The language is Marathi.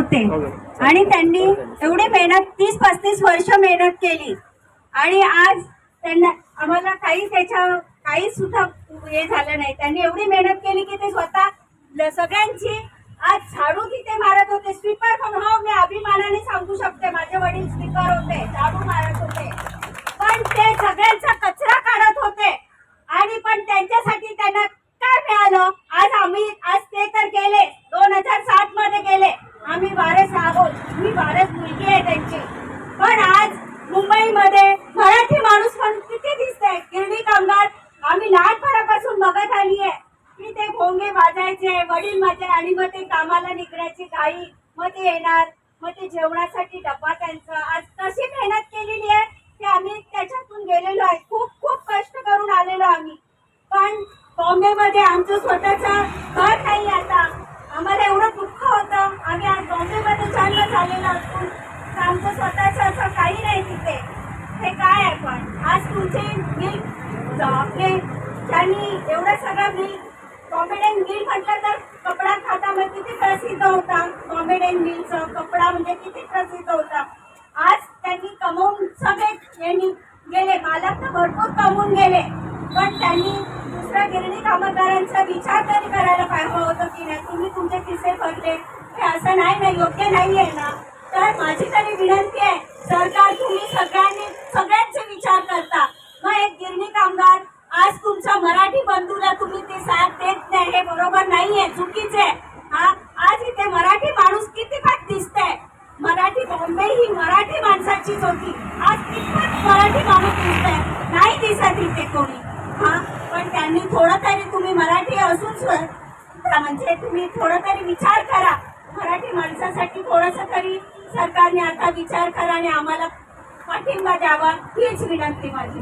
होते. आणि त्यांनी एवढी मेहनत तीस पस्तीस वर्ष मेहनत केली. आणि आज त्यांना आम्हाला काही त्याच्या काही सुद्धा हे झालं नाही. त्यांनी एवढी मेहनत केली की ते स्वतः सगळ्यांची आज झाडू तिथे मारत होते. स्वीपर पण हो मी अभिमानाने सांगू शकते. माझे वडील स्वीपर होते झाडू मारत होते. पण ते सगळ्यांचा कचरा काढत होते. आणि पण त्यांच्यासाठी त्यांना काय मिळालं? आज आम्ही आज ते तर गेले दोन हजार सात मध्ये गेले आम्ही वारस आहोत मी वारस मुलगी आहे त्यांची पण आज मुंबईमध्ये मराठी माणूस पण किती दिसतंय गिरणी कामगार आम्ही लहानपणापासून बघत आली आहे की ते वाजायचे वडील माझे आणि मग ते कामाला निघण्याची घाई मग ते येणार मग ते जेवणासाठी डब्बा त्यांचं. आज कशी मेहनत केलेली आहे ते आम्ही त्याच्यातून गेलेलो आहे. खूप खूप कष्ट करून आलेलो आम्ही. पण बॉम्बेमध्ये आमचं स्वतःचं घर नाही आता. आम्हाला एवढं दुःख होतं. आम्ही आज बॉम्बेमध्ये जन्म झालेला असून तर आमचं स्वतःचं असं काही नाही तिथे. हे काय आहे पण? आज तुमचे मिल्क आपले त्यांनी एवढं सगळं मिल्क कॉम्बिडेन मिल म्हटलं तर कपडा खातामध्ये किती प्रसिद्ध होता? कॉम्बिडेन मिलचं कपडा म्हणजे किती प्रसिद्ध होता? आज त्यांनी कमवून सगळे यांनी गेले. मालक तर भरपूर कमवून गेले. पण त्यांनी दुसऱ्या गिरणी कामगारांचा विचार तरी करायला पाहिजे होतं की नाही. तुम्ही तुमचे किस्से भरले. हे असं नाही ना योग्य नाही आहे ना. तर माझी तरी विनंती हे बरोबर नाहीये चुकीचे हा आज इथे मराठी माणूस किती फाट दिसतंय? मराठी बॉम्बे ही मराठी माणसाचीच होती. आज कितपत मराठी माणूस दिसतंय? नाही दिसत इथे कोणी. हा पण त्यांनी थोडं तरी तुम्ही मराठी असून म्हणजे तुम्ही थोडं तरी विचार करा. मराठी माणसासाठी थोडस तरी सरकारने आता विचार करा आणि आम्हाला पाठिंबा द्यावा हीच विनंती माझी.